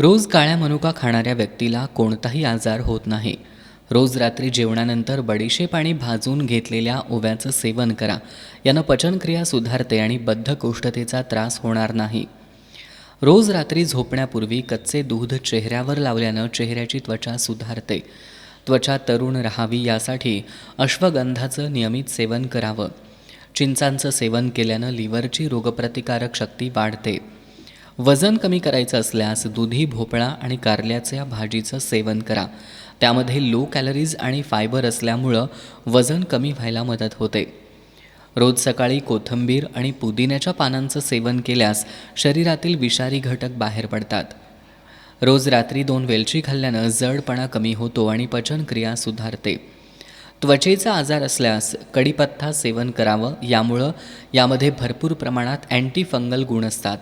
रोज काळ्या मनुका खाणाऱ्या व्यक्तीला कोणताही आजार होत नाही. रोज रात्री जेवणानंतर बडीशेप आणि भाजून घेतलेल्या ओव्याचं सेवन करा. यानं पचनक्रिया सुधारते आणि बद्धकोष्ठतेचा त्रास होणार नाही. रोज रात्री झोपण्यापूर्वी कच्चे दूध चेहऱ्यावर लावल्यानं चेहऱ्याची त्वचा सुधारते. त्वचा तरुण राहावी यासाठी अश्वगंधाचं नियमित सेवन करावं. चिंचांचं सेवन केल्यानं लिव्हरची रोगप्रतिकारक शक्ती वाढते. वजन कमी करायचं असल्यास दुधी भोपळा आणि कारल्याच्या भाजीचं सेवन करा. त्यामध्ये लो कॅलरीज आणि फायबर असल्यामुळं वजन कमी व्हायला मदत होते. रोज सकाळी कोथिंबीर आणि पुदिन्याच्या पानांचं सेवन केल्यास शरीरातील विषारी घटक बाहेर पडतात. रोज रात्री दोन वेलची खाल्ल्यानं जडपणा कमी होतो आणि पचनक्रिया सुधारते. त्वचेचा आजार असल्यास कडीपत्ता सेवन करावं यामुळं यामध्ये भरपूर प्रमाणात अँटीफंगल गुण असतात.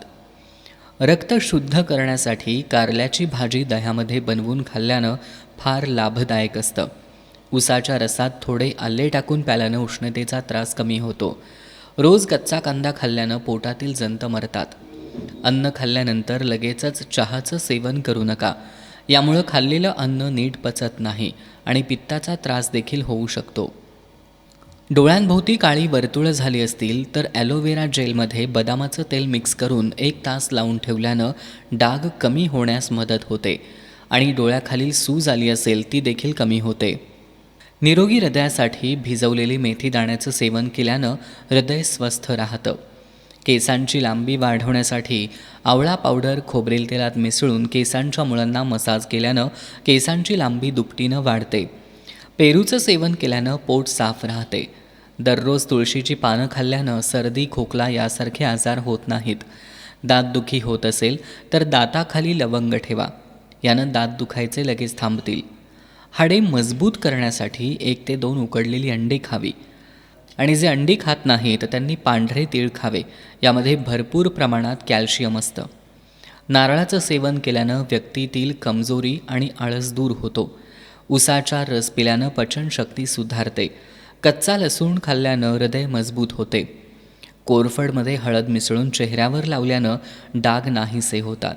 रक्त शुद्ध करण्यासाठी कारल्याची भाजी दह्यामध्ये बनवून खाल्ल्यानं फार लाभदायक असतं. उसाच्या रसात थोडे आले टाकून प्याल्यानं उष्णतेचा त्रास कमी होतो. रोज कच्चा कांदा खाल्ल्यानं पोटातील जंत मरतात. अन्न खाल्ल्यानंतर लगेचच चहाचं सेवन करू नका. यामुळं खाल्लेलं अन्न नीट पचत नाही आणि पित्ताचा त्रास देखील होऊ शकतो. डोळ्यांभोवती काळी वर्तुळं झाली असतील तर ॲलोवेरा जेलमध्ये बदामाचं तेल मिक्स करून एक तास लावून ठेवल्यानं डाग कमी होण्यास मदत होते. आणि डोळ्याखालील सूज आली असेल ती देखील कमी होते. निरोगी हृदयासाठी भिजवलेली मेथी दाण्याचं सेवन केल्यानं हृदय स्वस्थ राहतं. केसांची लांबी वाढवण्यासाठी आवळा पावडर खोबरेल तेलात मिसळून केसांच्या मुळांना मसाज केल्यानं केसांची लांबी दुपटीनं वाढते. पेरूचं सेवन केल्यानं पोट साफ राहते. दररोज तुळशीची पानं खाल्ल्यानं सर्दी खोकला यासारखे आजार होत नाहीत. दातदुखी होत असेल तर दाताखाली लवंग ठेवा. यानं दात दुखायचे लगेच थांबतील. हाडे मजबूत करण्यासाठी एक ते दोन उकडलेली अंडी खावी. आणि जे अंडी खात नाहीत त्यांनी पांढरे तीळ खावे. यामध्ये भरपूर प्रमाणात कॅल्शियम असतं. नारळाचं सेवन केल्यानं व्यक्तीतील कमजोरी आणि आळस दूर होतो. उसाचा रस पिल्यानं पचनशक्ती सुधारते. कच्चा लसूण खाल्ल्यानं हृदय मजबूत होते. कोरफडमध्ये हळद मिसळून चेहऱ्यावर लावल्यानं डाग नाहीसे होतात.